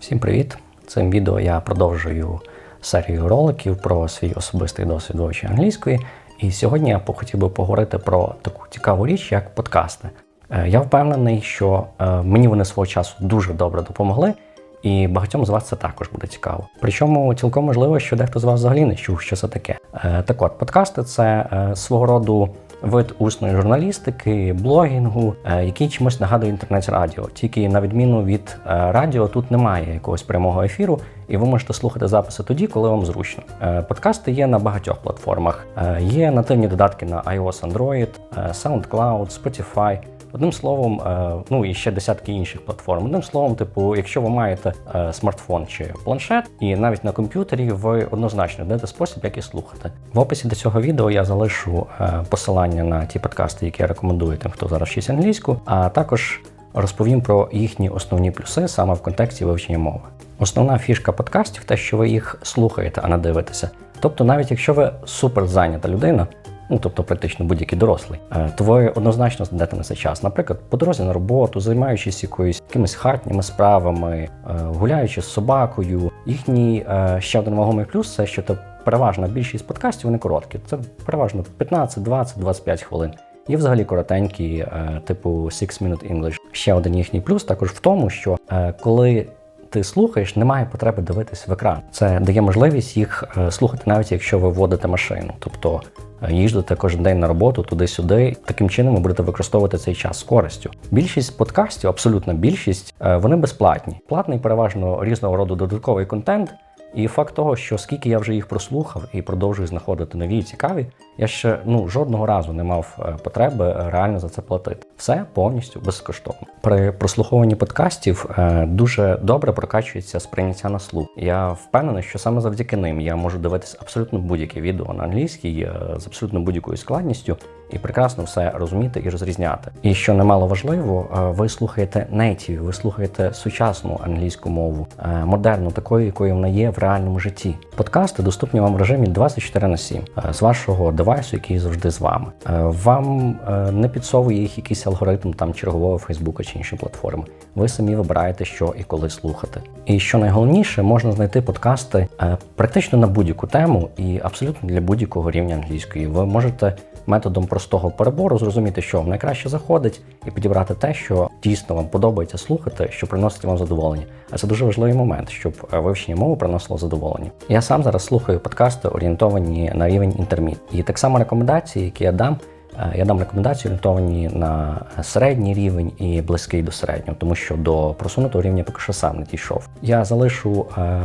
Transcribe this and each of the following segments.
Всім привіт! Цим відео я продовжую серію роликів про свій особистий досвід вивчення англійської. І сьогодні я хотів би поговорити про таку цікаву річ, як подкасти. Е, Я впевнений, що е, мені вони свого часу дуже добре допомогли, і багатьом з вас це також буде цікаво. Причому цілком можливо, що дехто з вас взагалі не чув, що це таке. Е, Так от, подкасти це свого роду вид усної журналістики, блогінгу, е, який чимось нагадує інтернет-радіо. Тільки на відміну від е, радіо, тут немає якогось прямого ефіру, і ви можете слухати записи тоді, коли вам зручно. Е, Подкасти є на багатьох платформах. Є нативні додатки на iOS, Android, SoundCloud, Spotify. Одним словом, е, ну і ще десятки інших платформ. Одним словом, типу, якщо ви маєте е, смартфон чи планшет, і навіть на комп'ютері ви однозначно знайдете спосіб, як і слухати. В описі до цього відео я залишу е, посилання на ті подкасти, які я рекомендую тим, хто зараз вчить англійську, а також розповім про їхні основні плюси саме в контексті вивчення мови. Основна фішка подкастів те, що ви їх слухаєте, а не дивитеся. Тобто, навіть якщо ви супер зайнята людина, ну тобто практично будь-який дорослий, е, то однозначно знайдете на це час. Наприклад, по дорозі на роботу, займаючись якоюсь якимись хатніми справами, е, гуляючи з собакою. Їхній е, ще один вагомий плюс це що то переважна більшість подкастів вони короткі. Це переважно 15, 20, 25 хвилин. Є взагалі коротенькі, типу Six Minute English. Ще один їхній плюс також в тому, що коли ти слухаєш, немає потреби дивитись в екран. Це дає можливість їх е, слухати, навіть якщо ви водите машину. Тобто е, їздите кожен день на роботу туди-сюди. Таким чином ви будете використовувати цей час з користю. Більшість подкастів, абсолютна більшість, е, вони безплатні. Платний переважно різного роду додатковий контент. І факт того, що скільки я вже їх прослухав і продовжую знаходити нові цікаві, я ще ну жодного разу не мав е, потреби е, реально за це платити. Все повністю безкоштовно. При прослуховуванні подкастів е, дуже добре прокачується сприйняття на слух. Я впевнений, що саме завдяки ним я можу дивитися абсолютно будь-яке відео на англійській з абсолютно будь-якою складністю і прекрасно все розуміти і розрізняти. І що немало важливо, ви слухаєте нейтів, ви слухаєте сучасну англійську мову, модерну, такою, якою вона є в реальному житті. Подкасти доступні вам в режимі 24 на 7 е, з вашого девайсу, який завжди з вами. Е, Вам е, не підсовує їх якийсь алгоритм там чергового Фейсбука чи іншої платформи. Ви самі вибираєте, що і коли слухати. І що найголовніше, можна знайти подкасти е, практично на будь-яку тему і абсолютно для будь-якого рівня англійської. Ви можете методом простого перебору зрозуміти, що вам найкраще заходить, і підібрати те, що дійсно вам подобається слухати, що приносить вам задоволення. А це дуже важливий момент, щоб вивчення мови приносило задоволення. Я сам зараз слухаю подкасти, орієнтовані на рівень інтерміт. І так само рекомендації, які я дам. е, Я дам рекомендації орієнтовані на середній рівень і близький до середнього, тому що до просунутого рівня поки що сам не дійшов. Я залишу е,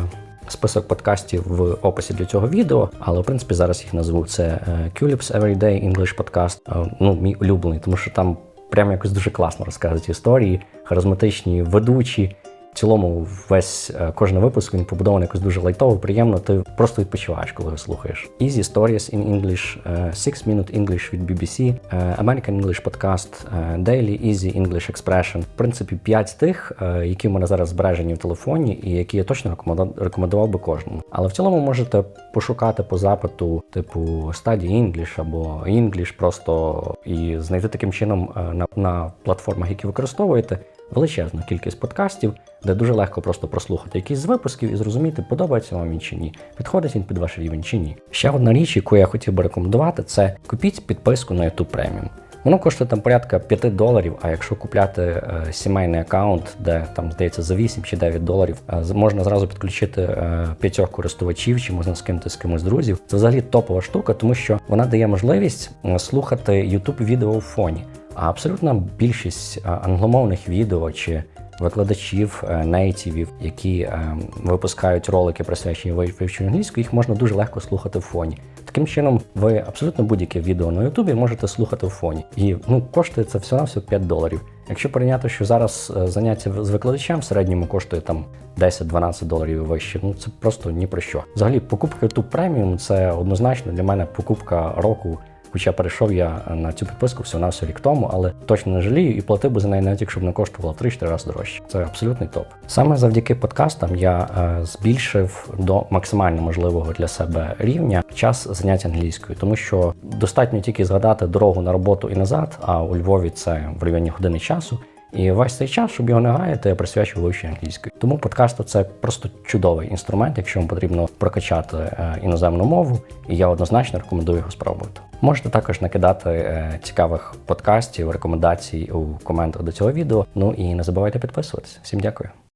список подкастів в описі для цього відео, але в принципі зараз їх назву. Це е, Culips Everyday English Podcast, ну мій улюблений, тому що там прямо якось дуже класно розказують історії, харизматичні ведучі. В цілому, весь е, кожен випуск він побудований якось дуже лайтово, приємно. Ти просто відпочиваєш, коли його слухаєш. Easy Stories in English, е, Six Minute English від BBC, е, American English Podcast, е, Daily Easy English Expression. В принципі, п'ять тих, е, які в мене зараз збережені в телефоні, і які я точно рекомендував би кожному. Але в цілому можете пошукати по запиту, типу Study English або English, просто і знайти таким чином е, на, на платформах, які використовуєте величезну кількість подкастів, де дуже легко просто прослухати якісь з випусків і зрозуміти, подобається вам він чи ні, підходить він під ваш рівень чи ні. Ще одна річ, яку я хотів би рекомендувати, це купіть підписку на YouTube Premium. Воно коштує там порядка 5 доларів, а якщо купляти е, сімейний аккаунт, де там здається за 8 чи 9 доларів, е, можна зразу підключити е, п'ятьох користувачів, чи можна скинути з кимось друзів. Це взагалі топова штука, тому що вона дає можливість е, слухати YouTube відео у фоні. А абсолютна більшість е, англомовних відео чи викладачів е, нейтівів, які е, випускають ролики присвячені вив- вивченню англійської, їх можна дуже легко слухати в фоні. Таким чином, ви абсолютно будь-яке відео на Ютубі можете слухати в фоні. І ну, коштує це всього всього 5 доларів. Якщо порівняти, що зараз заняття з викладачем в середньому коштує там 10-12 доларів і вище, ну це просто ні про що. Взагалі, покупка YouTube Premium – це однозначно для мене покупка року Хоча перейшов я на цю підписку всього на все рік тому, але точно не жалію і платив би за неї навіть, якщо б не коштувала 3-4 рази дорожче. Це абсолютний топ. Саме завдяки подкастам я е, збільшив до максимально можливого для себе рівня час занять англійською, тому що достатньо тільки згадати дорогу на роботу і назад. А у Львові це в районі години часу. І весь цей час, щоб його не гаяти, я присвячую вивченню англійської. Тому подкаст це просто чудовий інструмент, якщо вам потрібно прокачати е, іноземну мову, і я однозначно рекомендую його спробувати. Можете також накидати е, цікавих подкастів, рекомендацій у коментах до цього відео. Ну і не забувайте підписуватися. Всім дякую.